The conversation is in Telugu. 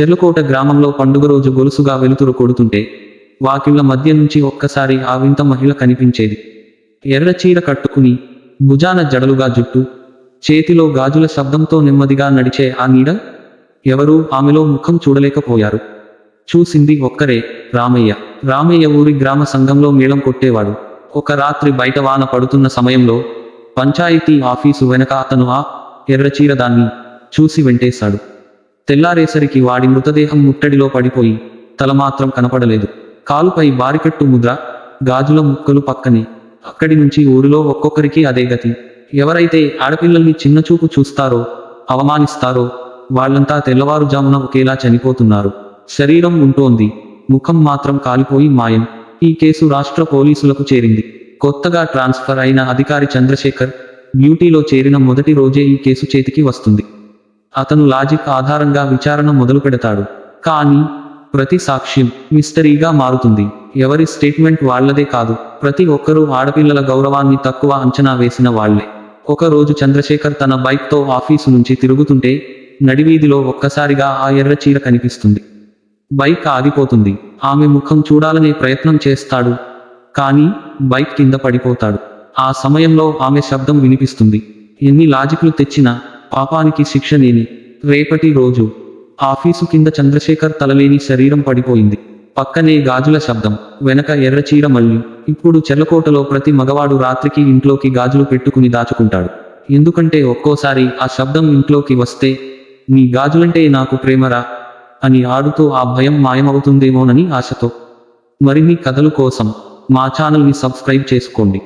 చెర్లుకోట గ్రామంలో పండుగ రోజు గొలుసుగా వెలుతురు కొడుతుంటే వాకిళ్ళ మధ్య నుంచి ఒక్కసారి ఆ వింత మహిళ కనిపించేది. ఎర్ర చీర కట్టుకుని భుజాన జడలుగా జుట్టు చేతిలో గాజుల శబ్దంతో నెమ్మదిగా నడిచే ఆ నీడ ఎవరూ ఆమెలో ముఖం చూడలేకపోయారు. చూసింది ఒక్కరే రామయ్య. రామయ్య ఊరి గ్రామ సంఘంలో మేళం కొట్టేవాడు. ఒక రాత్రి బయట వాన పడుతున్న సమయంలో పంచాయతీ ఆఫీసు వెనక అతను ఆ ఎర్రచీర దాన్ని చూసి వెంటేశాడు. తెల్లారేసరికి వాడి మృతదేహం ముట్టడిలో పడిపోయి తల మాత్రం కనపడలేదు. కాలుపై బారికట్టు ముద్ర గాజుల ముక్కలు పక్కనే. అక్కడి నుంచి ఊరిలో ఒక్కొక్కరికి అదే గతి. ఎవరైతే ఆడపిల్లల్ని చిన్నచూపు చూస్తారో అవమానిస్తారో వాళ్ళంతా తెల్లవారుజామున ఒకేలా చనిపోతున్నారు. శరీరం ఉంటోంది. ముఖం మాత్రం కాలిపోయి మాయం. ఈ కేసు రాష్ట్ర పోలీసులకు చేరింది. కొత్తగా ట్రాన్స్ఫర్ అయిన అధికారి చంద్రశేఖర్ డ్యూటీలో చేరిన మొదటి రోజే ఈ కేసు చేతికి వస్తుంది. అతను లాజిక్ ఆధారంగా విచారణ మొదలు పెడతాడు. కానీ ప్రతి సాక్ష్యం మిస్టరీగా మారుతుంది. ఎవరి స్టేట్మెంట్ వాళ్ళదే కాదు ప్రతి ఒక్కరూ ఆడపిల్లల గౌరవాన్ని తక్కువ అంచనా వేసిన వాళ్ళే ఒకరోజు చంద్రశేఖర్ తన బైక్తో ఆఫీసు నుంచి తిరుగుతుంటే నడివీధిలో ఒక్కసారిగా ఆ ఎర్ర చీర కనిపిస్తుంది. బైక్ ఆగిపోతుంది. ఆమె ముఖం చూడాలనే ప్రయత్నం చేస్తాడు. కానీ బైక్ కింద పడిపోతాడు. ఆ సమయంలో ఆమె శబ్దం వినిపిస్తుంది. ఎన్ని లాజిక్లు తెచ్చినా పాపానికి శిక్ష లేని రేపటి రోజు ఆఫీసు కింద చంద్రశేఖర్ తలలేని శరీరం పడిపోయింది. పక్కనే గాజుల శబ్దం వెనక ఎర్రచీర మళ్ళీ ఇప్పుడు చెర్లకోటలో ప్రతి మగవాడు రాత్రికి ఇంట్లోకి గాజులు పెట్టుకుని దాచుకుంటాడు. ఎందుకంటే ఒక్కోసారి ఆ శబ్దం ఇంట్లోకి వస్తే నీ గాజులంటే నాకు ప్రేమరా అని ఆడుతూ ఆ భయం మాయమవుతుందేమోనని ఆశతో. మరిన్ని కథలు కోసం మా ఛానల్ని సబ్స్క్రైబ్ చేసుకోండి.